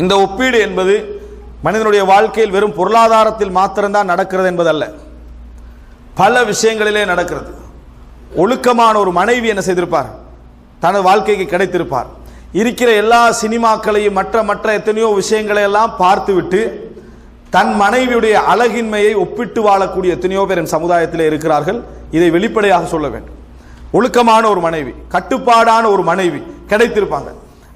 இந்த ஒப்பீடு என்பது மனிதனுடைய வாழ்க்கையில் வெறும் பொருளாதாரத்தில் மாத்திரம்தான் நடக்கிறது என்பதல்ல. பல விஷயங்களிலே நடக்கிறது. ஒழுக்கமான ஒரு மனைவி என்ன செய்திருப்பார்? தனது வாழ்க்கைக்கு கிடைத்திருப்பார். இருக்கிற எல்லா சினிமாக்களையும் மற்ற மற்ற எத்தனையோ விஷயங்களை எல்லாம் பார்த்துவிட்டு தன் மனைவியுடைய அழகின்மையை ஒப்பிட்டு வாழக்கூடிய எத்தனையோ பேர் என் சமுதாயத்தில் இருக்கிறார்கள். இதை வெளிப்படையாக சொல்ல வேண்டும். ஒழுக்கமான ஒரு மனைவி கட்டுப்பாடான ஒரு மனைவி கிடைத்திருப்பாங்க.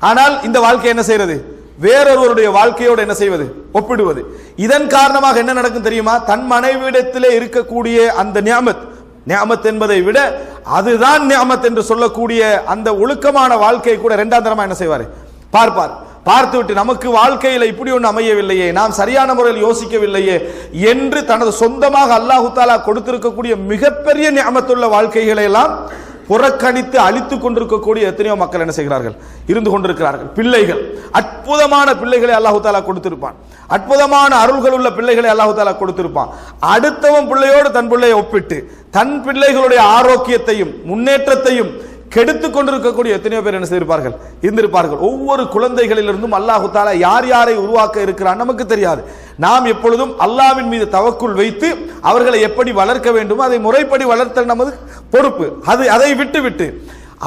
ஆனால் இந்த வாழ்க்கை என்ன செய்யறது வேறொருவருடைய வாழ்க்கையோடு என்ன செய்வது? ஒப்பிடுவது. இதன் காரணமாக என்ன நடக்கும் தெரியுமா? தன் மனைவியிடத்திலே இருக்கக்கூடிய அந்த நியாமத் நியாமத் என்பதை விட அதுதான் நியாமத் என்று சொல்லக்கூடிய அந்த ஒழுக்கமான வாழ்க்கையை கூட இரண்டாம் தரமா என்ன செய்வார்? பார்ப்பார். பார்த்துவிட்டு நமக்கு வாழ்க்கையில் இப்படி ஒன்று அமையவில்லையே நாம் சரியான முறையில் யோசிக்கவில்லையே என்று தனது சொந்தமாக அல்லாஹு தாலா கொடுத்திருக்கக்கூடிய மிகப்பெரிய நியமத்துள்ள வாழ்க்கைகளை எல்லாம் புறக்கணித்து அழித்துக் கொண்டிருக்கக்கூடிய எத்தனையோ மக்கள் என்ன செய்கிறார்கள்? இருந்து கொண்டிருக்கிறார்கள். பிள்ளைகள். அற்புதமான பிள்ளைகளை அல்லாஹு தாலா கொடுத்திருப்பான். அற்புதமான அருள்கள் உள்ள பிள்ளைகளை அல்லாஹு தாலா கொடுத்திருப்பான். அடுத்தவன் பிள்ளையோடு தன் பிள்ளையை ஒப்பிட்டு தன் பிள்ளைகளுடைய ஆரோக்கியத்தையும் முன்னேற்றத்தையும் கெடுத்துக் கொண்டிருக்கக்கூடிய எத்தனையோ பேர் என்ன செய்திருப்பார்கள்? இருந்திருப்பார்கள். ஒவ்வொரு குழந்தைகளிலிருந்தும் அல்லாஹு தாலா யார் யாரை உருவாக்க இருக்கிறான் நமக்கு தெரியாது. நாம் எப்பொழுதும் அல்லாவின் மீது தவக்குள் வைத்து அவர்களை எப்படி வளர்க்க வேண்டுமோ அதை முறைப்படி வளர்த்தல் நமது பொறுப்பு. அது அதை விட்டு விட்டு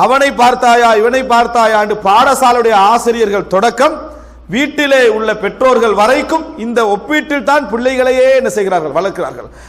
அவனை பார்த்தாயா இவனை பார்த்தாயா என்று பாடசாலையுடைய ஆசிரியர்கள் தொடக்கம் வீட்டிலே உள்ள பெற்றோர்கள் வரைக்கும் இந்த ஒப்பீட்டில் தான் பிள்ளைகளையே என்ன செய்கிறார்கள்? வளர்க்கிறார்கள்.